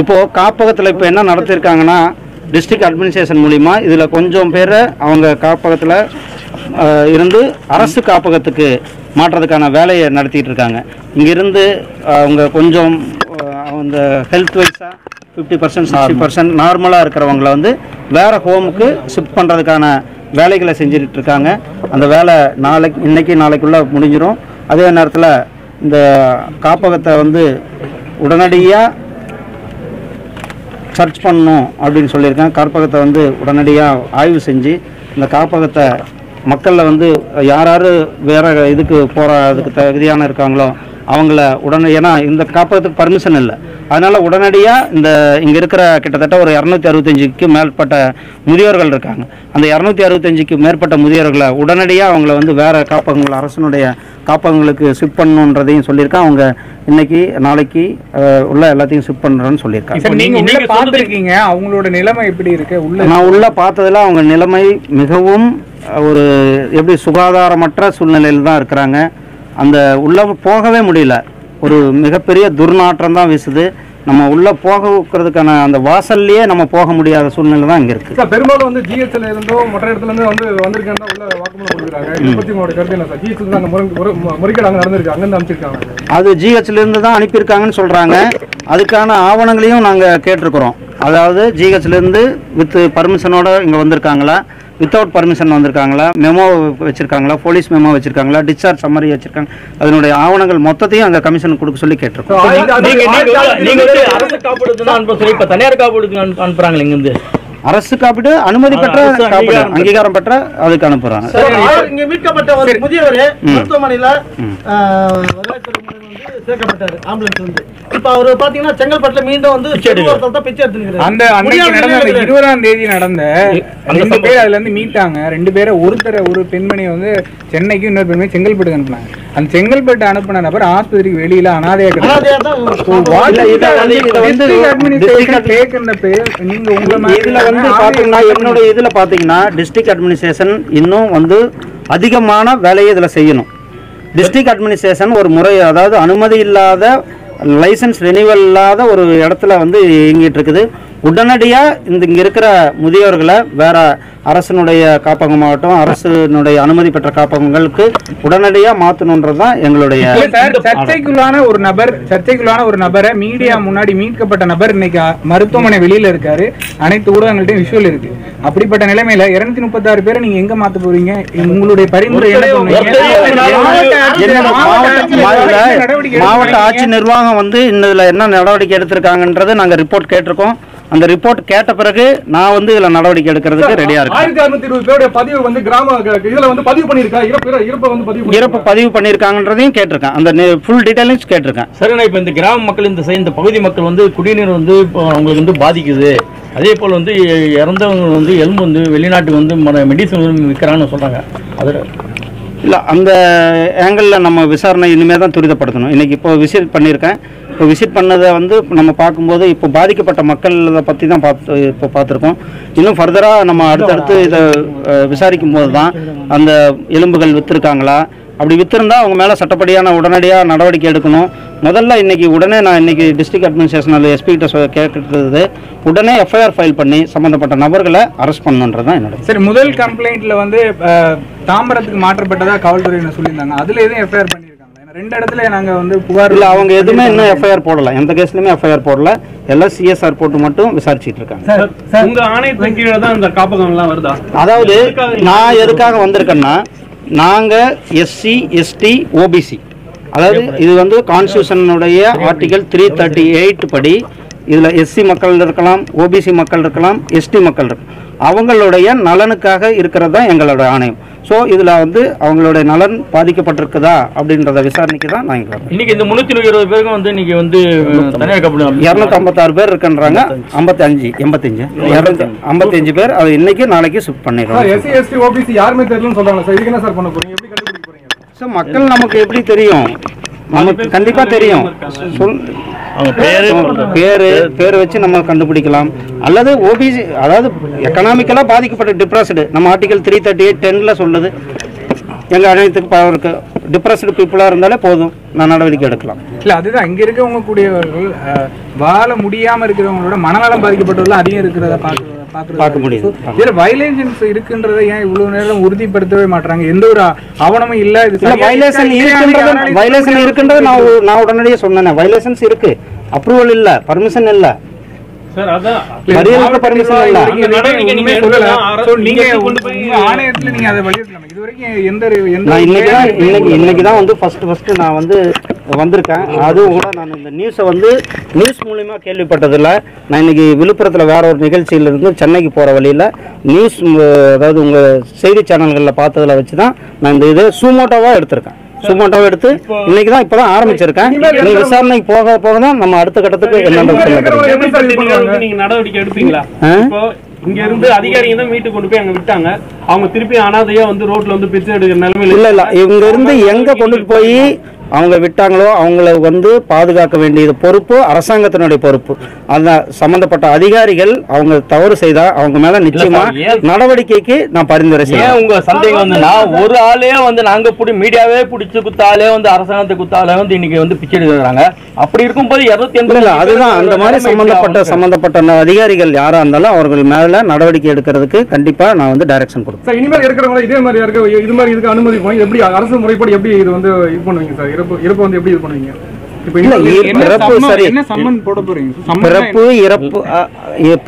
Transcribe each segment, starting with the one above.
இப்போது காப்பகத்தில் இப்போ என்ன நடத்தியிருக்காங்கன்னா டிஸ்ட்ரிக்ட் அட்மினிஸ்ட்ரேஷன் மூலிமா இதில் கொஞ்சம் பேரை அவங்க காப்பகத்தில் இருந்து அரசு காப்பகத்துக்கு மாற்றுறதுக்கான வேலையை நடத்திட்டு இருக்காங்க. இங்கிருந்து அவங்க கொஞ்சம் அந்த ஹெல்த் வைஸாக ஃபிஃப்டி பர்சன்ட் சிக்ஸ்டி பர்சன்ட் நார்மலாக இருக்கிறவங்கள வந்து வேறு ஹோமுக்கு ஷிஃப்ட் பண்ணுறதுக்கான வேலைகளை செஞ்சுட்டு இருக்காங்க. அந்த வேலை நாளைக்கு இன்னைக்கு நாளைக்குள்ளே முடிஞ்சிடும் அதே நேரத்தில் இந்த காப்பகத்தை வந்து உடனடியாக சர்ச் பண்ணணும் அப்படின்னு சொல்லியிருக்கேன். காப்பகத்தை வந்து உடனடியாக ஆய்வு செஞ்சு இந்த காப்பகத்தை மக்களில் வந்து யார் யார் வேறு இதுக்கு போகிற அதுக்கு தகுதியான இருக்காங்களோ அவங்கள உடனே ஏன்னா இந்த காப்பகத்துக்கு பர்மிஷன் இல்லை. அதனால் உடனடியாக இந்த இங்கே இருக்கிற கிட்டத்தட்ட ஒரு இரநூத்தி அறுபத்தஞ்சுக்கு மேற்பட்ட முதியோர்கள் இருக்காங்க. அந்த இரநூத்தி அறுபத்தஞ்சுக்கு மேற்பட்ட முதியோர்களை உடனடியாக அவங்கள வந்து வேறு காப்பகங்கள் அரசனுடைய காப்பகங்களுக்கு ஷிஃப்ட் பண்ணணுன்றதையும் சொல்லியிருக்கேன் அவங்க இன்னைக்கு நாளைக்கு உள்ள எல்லாத்தையும் ஷிஃப்ட் பண்ணுறேன்னு சொல்லியிருக்காங்க. இப்ப நீங்க உள்ள நீங்க பாத்துருக்கீங்க. அவங்களோட நிலைமை எப்படி இருக்கு? உள்ள நான் உள்ள பார்த்ததுல அவங்க நிலைமை மிகவும் ஒரு எப்படி சுகாதாரமற்ற சூழ்நிலையில் தான் இருக்கிறாங்க. அந்த உள்ள போகவே முடியல. ஒரு மிகப்பெரிய துர்நாற்றம் தான் வீசுது. நம்ம உள்ள போகிறதுக்கான அந்த வாசல்லையே நம்ம போக முடியாத சூழ்நிலை தான் இங்கே இருக்குது சார் பெரும்பாலும் வந்து ஜிஹெச்ல இருந்தோ மற்ற இடத்துல இருந்து வந்து வந்திருக்கேன் உள்ள வாக்குமூலம் கொடுக்குறாங்க. இதை பத்தி உங்களோட கருத்து என்ன சார்? ஜிஹெச்ல தான் அந்த முறை முறை- முறைகேடு அங்க நடந்திருக்கு. அங்கிருந்து அமைச்சிருக்காங்க அது ஜிஹெச்லேருந்து தான் அனுப்பியிருக்காங்கன்னு சொல்கிறாங்க அதுக்கான ஆவணங்களையும் நாங்கள் கேட்டிருக்கிறோம். அதாவது ஜிஹெச்லேருந்து வித் பர்மிஷனோட இங்கே வந்திருக்காங்களா? வித்தவுட் பர்மிஷன் வந்திருக்காங்களா மெமோ வச்சிருக்காங்களா போலீஸ் மெமோ வச்சிருக்காங்களா டிஸ்சார்ஜ் சம்மரி வச்சிருக்காங்க அதனுடைய ஆவணங்கள் மொத்தத்தையும் அந்த கமிஷன் கொடுக்க சொல்லி கேட்டிருக்கோம் நீங்க நீங்க காப்பீடு தனியார் அனுப்புறாங்க இங்க அரசு காப்பீடு அனுமதி பெற்ற காப்பீடு. அங்கீகாரம் பெற்ற. அதுக்கு ஆள் இங்க மீட்கப்பட்ட ஒரு முதியவர் மருத்துவமனையில சேர்க்கப்பட்டாரு ஆம்புலன்ஸ் வந்து. இப்ப அவரு பாத்தீங்கன்னா செங்கல்பட்டுல மீண்டும் வந்து பிச்சை எடுத்துக்கிறாரு அந்த அன்னைக்கு நடந்த அந்த இருபதாம் தேதி நடந்த அந்த ரெண்டு. பேர் அதுல இருந்து மீட்டாங்க. ரெண்டு பேரை ஒருத்தரை ஒரு பெண்மணி வந்து சென்னைக்கு இன்னொரு பெண்மணி செங்கல்பட்டுக்கு அனுப்புனாங்க. அந்த செங்கல்பட்டு அனுப்புன நபர் ஆஸ்பத்திரிக்கு வெளியில அனாதையா என்னோட இதுல பாத்தீங்கன்னா டிஸ்ட்ரிக்ட் அட்மினிஸ்ட்ரேஷன் இன்னும் வந்து அதிகமான வேலையை இதுல செய்யணும். டிஸ்ட்ரிக்ட் அட்மினிஸ்ட்ரேஷன் ஒரு முறை அதாவது அனுமதி இல்லாத லைசன்ஸ் ரெனிவல் இல்லாத ஒரு இடத்துல வந்து இயங்கிட்டு இருக்குது. உடனடியாக இந்த இங்கே இருக்கிற முதியோர்களை வேற அரசனுடைய காப்பகமாகட்டும் அரசனுடைய அனுமதி பெற்ற காப்பகங்களுக்கு உடனடியாக மாற்றணுன்றது தான் எங்களுடைய சர்ச்சைக்குள்ளான ஒரு நபர் சர்ச்சைக்குள்ளான ஒரு நபரை மீடியா முன்னாடி மீட்கப்பட்ட நபர் இன்னைக்கு மருத்துவமனை வெளியில இருக்காரு. அனைத்து ஊடகங்கள்ட்டையும் விஷுவல் இருக்கு. அப்படிப்பட்ட நிலைமையில இருநூத்தி முப்பத்தாறு பேரை நீங்க எங்க மாத்த போறீங்க? உங்களுடைய பரிந்துரை? மாவட்ட? ஆட்சி நிர்வாகம் வந்து இதுல என்ன நடவடிக்கை எடுத்திருக்காங்கன்றது நாங்க ரிப்போர்ட் கேட்டிருக்கோம். அந்த ரிப்போர்ட் கேட்ட பிறகு நான் வந்து இதுல நடவடிக்கை எடுக்கிறதுக்கு ரெடியா இருக்கேன். ஆயிரத்தி அறுநூத்தி இருபது பேருடைய பதிவு வந்து கிராம இதுல வந்து பதிவு பண்ணிருக்கா இறப்பு இறப்பை வந்து பதிவு இறப்பு பதிவு பண்ணியிருக்காங்கன்றதையும் கேட்டிருக்கேன். அந்த ஃபுல் டீட்டெயில்ஸ் கேட்டிருக்கேன். சரிண்ணா இப்போ இந்த கிராம மக்கள் இந்த சை- இந்த பகுதி மக்கள் வந்து குடிநீர் வந்து இப்போ அவங்களுக்கு வந்து பாதிக்குது. அதே போல் வந்து இறந்தவங்க வந்து எலும்பு வந்து வெளிநாட்டுக்கு வந்து மெடிசன் விற்கிறாங்கன்னு சொல்கிறாங்க அதில் இல்லை அந்த ஆங்கிளில் நம்ம விசாரணை இனிமேல் தான் துரிதப்படுத்தணும். இன்றைக்கி இப்போ விசிட் பண்ணியிருக்கேன். விசிட் பண்ணதை வந்து நம்ம பார்க்கும்போது இப்போ பாதிக்கப்பட்ட மக்கள் பற்றி தான் பார்த்து இப்போ பார்த்துருக்கோம். இன்னும் ஃபர்தராக நம்ம அடுத்தடுத்து இதை விசாரிக்கும் போது தான் அந்த எலும்புகள் விற்றுருக்காங்களா அப்படி வித்திருந்தா அவங்க மேலே சட்டப்படியான உடனடியாக நடவடிக்கை எடுக்கணும். முதல்ல இன்றைக்கி உடனே நான் இன்னைக்கு டிஸ்ட்ரிக்ட் அட்மினிஸ்ட்ரேஷனல் எஸ்பிகிட்ட சொ கேட்கறது உடனே எஃப்ஐஆர் ஃபைல் பண்ணி சம்மந்தப்பட்ட நபர்களை அரெஸ்ட் பண்ணணுன்றது தான் என்னோட சரி முதல் கம்ப்ளைண்ட்டில் வந்து தாம்பரத்துக்கு மாற்றப்பட்டதாக காவல்துறையினர் சொல்லியிருந்தாங்க. அதில் எதுவும் எஃப்ஐஆர் பண்ணி ரெண்டு இடத்துல நாங்க வந்து புகார் இல்ல அவங்க எதுவுமே இன்னும் எஃப்ஐஆர் போடல. எந்த கேஸ்லயுமே எஃப்ஐஆர் போடல. எல்லாம் சிஎஸ்ஆர் போட்டு மட்டும் விசாரிச்சிட்டு இருக்காங்க. உங்க ஆணையத்தின் கீழே தான் இந்த காப்பகம் எல்லாம் வருதா? அதாவது நான் எதுக்காக வந்திருக்கேன்னா நாங்க எஸ்சி எஸ்டி ஓபிசி அதாவது இது வந்து கான்ஸ்டியூஷனுடைய ஆர்டிகல் த்ரீ தேர்ட்டி எயிட் படி இதில் எஸ்சி மக்கள் இருக்கலாம் ஓபிசி மக்கள் இருக்கலாம் எஸ்டி மக்கள் இருக்கலாம். அவங்களுடைய நலனுக்காக இருக்கிறது தான் எங்களோட ஆணையம். ஸோ இதில் வந்து அவங்களுடைய நலன் பாதிக்கப்பட்டிருக்குதா அப்படின்றத விசாரணைக்கு தான் நான் இங்கே இன்னைக்கு இந்த முந்நூற்றி இருபது பேருக்கும் வந்து இன்னைக்கு வந்து இரநூத்தி ஐம்பத்தாறு பேர் இருக்குன்றாங்க. ஐம்பத்தஞ்சு எண்பத்தஞ்சு. இரநூத்தி ஐம்பத்தஞ்சு பேர். அது இன்னைக்கு நாளைக்கு ஷிஃப்ட் பண்ணிடுறோம். எஸ்சி எஸ்டி ஓபிசி யாருமே தெரியலன்னு சொல்றாங்க. சார் இதுக்கு என்ன சார் பண்ண போறீங்க? எப்படி கண்டுபிடிக்க போறீங்க? சார் மக்கள் நமக்கு எப்படி தெரியும்? நமக்கு கண்டிப்பா தெரியும். சொல் அவங்க பேரு பேரு பேர். வச்சு நம்ம கண்டுபிடிக்கலாம். அல்லது ஓபிசி அதாவது எக்கனாமிக்கலா பாதிக்கப்பட்ட டிப்ரெஸ்டு நம்ம ஆர்டிகல் த்ரீ தேர்ட்டி எயிட் டென்ல சொல்லுது. எங்க அனைத்துக்கு டிப்ரெஸ்டு பீப்புளா இருந்தாலே போதும். நான் நடவடிக்கை எடுக்கலாம். இல்ல அதுதான். இங்க இருக்கவங்க கூடியவர்கள் வாழ முடியாம இருக்கிறவங்களோட மனநலம் பாதிக்கப்பட்டவர்கள் அதிகம் இருக்கிறத பார்க்க பார்க்க முடியுது. இதுல வயலேஷன்ஸ் இருக்குன்றதை ஏன் இவ்வளவு நேரம் உறுதிப்படுத்தவே மாட்டாங்க எந்த ஒரு ஆவணமும் இல்ல இது வயலேஷன் இருக்குன்றது வயலேஷன் இருக்குன்றது நான் நான் உடனடியே சொன்னேன். வயலேஷன்ஸ் இருக்கு. அப்ரூவல் இல்ல. பர்மிஷன் இல்ல. சார் அதான். மறியலுக்கு பர்மிஷன் இல்ல அந்த நடவடிக்கை நீங்க உண்மையை சொல்லல. எடுக்கலாம். அர- So, நீங்க நீங்க கொண்டு போய் உங்க ஆணையத்துல நீங்க அதை வெளியிடலாம் இது வரைக்கும் எந்த ஒரு- எந்த நான் ஒரு இன்னைக்கு தான் வேலையும் இன்னைக்கு இன்னைக்கு தான் வந்து ஃபர்ஸ்ட் ஃபர்ஸ்ட் நான் வந்து வந்திருக்கேன். அதுவும் கூட நான் இந்த நியூஸை வந்து நியூஸ் மூலிமா கேள்விப்பட்டதில்ல. நான் இன்னைக்கு விழுப்புரத்தில் வேற ஒரு நிகழ்ச்சியில இருந்து சென்னைக்கு போகிற வழியில் நியூஸ் அதாவது உங்கள் செய்தி சேனல்களில் பார்த்ததில் வச்சு தான் நான் இந்த இது சூமோட்டோவாக எடுத்திருக்கேன். சூமோட்டோவாக எடுத்து இன்னைக்கு தான் இப்போ தான் ஆரம்பிச்சிருக்கேன் நீ விசாரணைக்கு போக போக தான் நம்ம அடுத்த கட்டத்துக்கு என்னென்ன நீங்க நடவடிக்கை எடுப்பீங்களா? இங்க இருந்து அதிகாரிங்க தான் வீட்டுக்கு கொண்டு போய் அங்க விட்டாங்க. அவங்க திருப்பி அனாதையா வந்து ரோட்ல வந்து பிச்சை எடுக்கிற நிலைமையில இல்ல இல்ல. இவங்க இருந்து எங்க கொண்டுட்டு போய் அவங்க விட்டாங்களோ அவங்கள வந்து பாதுகாக்க வேண்டியது பொறுப்பு அரசாங்கத்தினுடைய பொறுப்பு. அந்த சம்பந்தப்பட்ட அதிகாரிகள் அவங்க தவறு செய்தா அவங்க மேல நிச்சயமா நடவடிக்கைக்கு நான் பரிந்துரை ஏன் செய்வேன் உங்க சந்தேகம் வந்துன்னா ஒரு ஆளே வந்து நாங்க புடி மீடியாவே பிடிச்சு குத்தாலே வந்து அரசாங்கத்தை குத்தாலே வந்து இன்னைக்கு வந்து பிச்சை எடுக்கிறாங்க. அப்படி இருக்கும்போது இருநூத்தி இல்ல இல்ல அதுதான் அந்த மாதிரி சம்பந்தப்பட்ட சம்பந்தப்பட்ட அதிகாரிகள் யாரா இருந்தாலும் அவர்கள் மேல நடவடிக்கை எடுக்கிறதுக்கு கண்டிப்பா நான் வந்து டைரக்ஷன் கொடுப்பேன். இனிமேல் இருக்கிறவங்க இதே மாதிரி இருக்க இது மாதிரி இதுக்கு அனுமதி எப்படி அரசு முறைப்படி எப்படி இது வந்து இது பண்ணுவீங்க சார்? இறப்பு இறப்பு வந்து எப்படி இது பண்ணுவீங்க?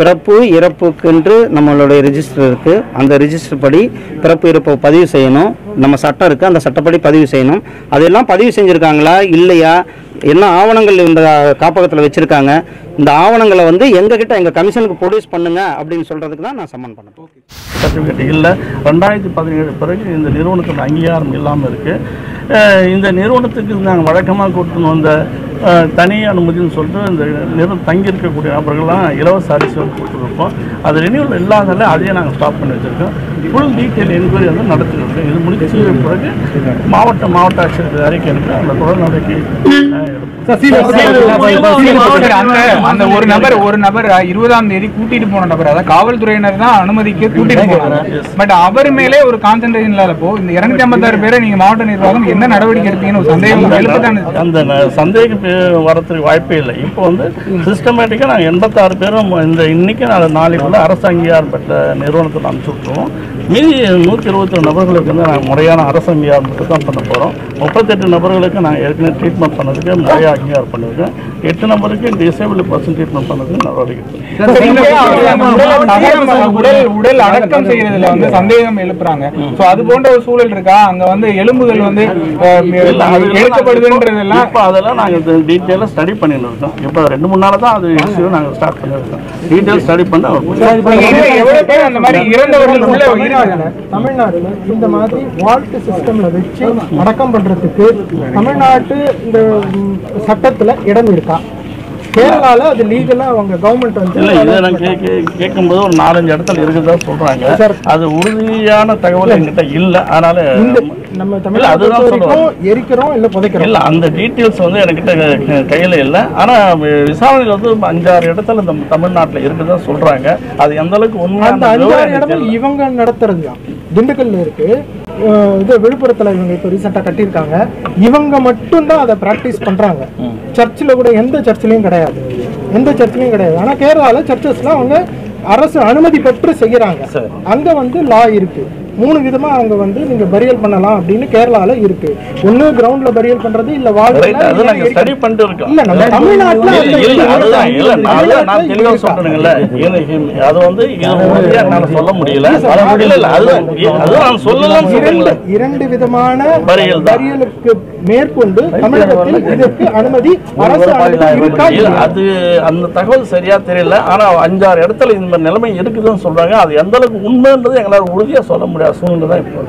பிறப்பு இறப்புக்கென்று நம்மளுடைய ரெஜிஸ்டர் இருக்கு. அந்த ரெஜிஸ்டர் படி பிறப்பு இறப்பை பதிவு செய்யணும். நம்ம சட்டம் இருக்கு. அந்த சட்டப்படி பதிவு செய்யணும். அதெல்லாம் பதிவு செஞ்சிருக்காங்களா? இல்லையா? என்ன ஆவணங்கள் இந்த காப்பகத்தில் வச்சுருக்காங்க? இந்த ஆவணங்களை வந்து எங்ககிட்ட எங்கள் கமிஷனுக்கு ப்ரொடியூஸ் பண்ணுங்க அப்படின்னு சொல்கிறதுக்கு தான் நான் சம்மன் பண்ணேன். போகிறேன் சர்டிஃபிகேட் இல்லை. ரெண்டாயிரத்தி பதினேழு பிறகு இந்த நிறுவனத்தோட அங்கீகாரம் இல்லாமல் இருக்குது இந்த நிறுவனத்துக்கு நாங்கள் வழக்கமாக கொடுத்துன்னு வந்த தனி அனுமதின்னு சொல்லிட்டு இந்த நிறுவனம் தங்கியிருக்கக்கூடிய நபர்கள்லாம் இலவச அரிசி வந்து கொடுத்துருப்போம் அது ரெனியூவல் இல்லாதனால அதையே நாங்கள் ஸ்டாப் பண்ணி வச்சுருக்கோம் ஃபுல் டீட்டெயில் என்கொயரி வந்து நடத்திட்டு இது முடிச்ச பிறகு மாவட்ட மாவட்ட ஆட்சியர் அறிக்கை அனுப்பி அந்த தொடர் நடவடிக்கை அந்த ஒரு நபர் ஒரு நபர் இருபதாம் தேதி கூட்டிட்டு போன நபர் அதாவது காவல்துறையினர் தான் அனுமதிக்க கூட்டிட்டு போனாங்க பட் அவர் மேலே ஒரு கான்சென்ட்ரேஷன் இல்லாதப்போ இந்த இருநூத்தி ஐம்பத்தாறு பேரை நீங்க மாவட்ட நிர்வாகம் என்ன நடவடிக்கை எடுப்பீங்கன்னு ஒரு சந்தேகம் அந்த சந்தேகம் பே- வரத்துக்கு வாய்ப்பே இல்லை. இப்போ வந்து சிஸ்டமேட்டிக்காக நாங்கள் எண்பத்தாறு பேரும் இந்த இன்னைக்கு நாலு நாளைக்குள்ள அரசு அங்கீகாரம் பெற்ற நிறுவனத்தில் அனுப்பிச்சு விட்ருவோம் மீதி நூற்றி இருபத்தி நபர்களுக்கு வந்து நாங்கள் முறையான அரசு அங்கீகாரம் தான் பண்ண போகிறோம் முப்பத்தெட்டு நபர்களுக்கு நாங்கள் ஏற்கனவே ட்ரீட்மெண்ட் பண்ணதுக்கு முறையாக அங்கீகாரம் பண்ணியிருக்கோம் எட்டு நபருக்கு டிசேபிள் பர்சன் ட்ரீட்மெண்ட் பண்ணதுக்கு நடவடிக்கை உடல் உடல் அடக்கம் செய்யறதுல வந்து சந்தேகம் எழுப்புறாங்க. சோ அது போன்ற ஒரு சூழல் இருக்கா? அங்க வந்து எலும்புகள் வந்து அஹ், எழுக்கப்படுதுன்றதெல்லாம் இப்போ அதெல்லாம் நாங்கள் டீட்டெயிலாக ஸ்டடி பண்ணிட்டு இருக்கோம் இப்போ ரெண்டு மூணு நாள் தான் அது இஷ்யூ நாங்கள் ஸ்டார்ட் பண்ணியிருக்கோம் டீட்டெயில் ஸ்டடி பண்ணி எவ்வளவு பேர் அந்த மாதிரி இறந்தவர்கள் உள்ள இருக்காங்க தமிழ்நாடுல இந்த மாதிரி வால்ட் சிஸ்டம்ல வச்சு அடக்கம் பண்றதுக்கு தமிழ்நாட்டு இந்த சட்டத்தில் சட்டத்துல இடம் இருக்கா? கேரளால அது லீகலா அவங்க கவர்மெண்ட் வந்து இல்ல இதை நான் கே கே- கேட்கும்போது ஒரு நாலஞ்சு இடத்துல இருக்குதா சொல்றாங்க. அது உறுதியான தகவல் என்கிட்ட இல்ல. அதனால இந்த நம்ம தமிழ்நாடு அதுதான். வரைக்கும் எரிக்கிறோம் இல்ல புதைக்கிறோம்? இல்ல அந்த டீட்டெயில்ஸ் வந்து என்கிட்ட கையில இல்ல. ஆனா வி- விசாரணையில வந்து அஞ்சாறு இடத்துல இந்த தமிழ்நாட்டுல இருக்குதா சொல்றாங்க. அது எந்த அளவுக்கு அந்த உண்மையான அஞ்சாறு தெரியல. இவங்க நடத்துறது தான் திண்டுக்கல்ல இருக்கு. இது விழுப்புரத்துல இவங்க இப்போ ரீசெண்டாக கட்டியிருக்காங்க. இவங்க மட்டும்தான் அதை ப்ராக்டிஸ் பண்றாங்க. சர்ச்சில் கூட எந்த சர்ச்சிலையும் கிடையாது. எந்த சர்ச்சிலையும் கிடையாது. ஆனா கேரளால சர்ச்சஸ்ல அவங்க அரசு அனுமதி பெற்று செய்யறாங்க. அங்க வந்து லா இருக்கு. மூணு விதமா அவங்க வந்து நீங்க பரியல் பண்ணலாம் அப்படின்னு கேரளால இருக்கு. ஒண்ணு கிரவுண்ட்ல பரியல் பண்றது இல்ல Right, அது நாங்க வாழ்க்கை ஸ்டடி பண்ணிட்டு இருக்கோம். இல்ல நம்ம தமிழ்நாட்டுல நான் நான். இது- அது வந்து என்னால சொல்ல முடியல. நான் இரண்டு விதமான. பரியலுக்கு மேற்கொண்டு தமிழகத்தில் இதற்கு அனுமதி? அது அந்த தகவல் சரியா தெரியல. ஆனா அஞ்சாறு இடத்துல இந்த நிலைமை இருக்குதுன்னு சொல்றாங்க. அது எந்த அளவுக்கு உண்மைன்றது எங்களால உறுதியா சொல்ல முடியாத சூழ்நிலை தான் இப்போ.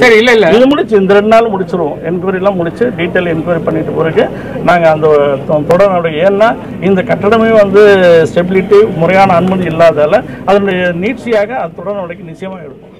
சரி இல்ல இல்ல. இது முடிச்சு இந்த ரெண்டு நாள் முடிச்சிருவோம். என்கொயரி எல்லாம் முடிச்சு டீட்டெயில் என்கொயரி பண்ணிட்டு பிறகு நாங்க அந்த தொடர் நடவடிக்கை ஏன்னா இந்த கட்டடமே வந்து ஸ்டெபிலிட்டி முறையான அனுமதி இல்லாதால அதனுடைய நீட்சியாக அந்த தொடர் நடவடிக்கை நிச்சயமாக எடுப்போம்.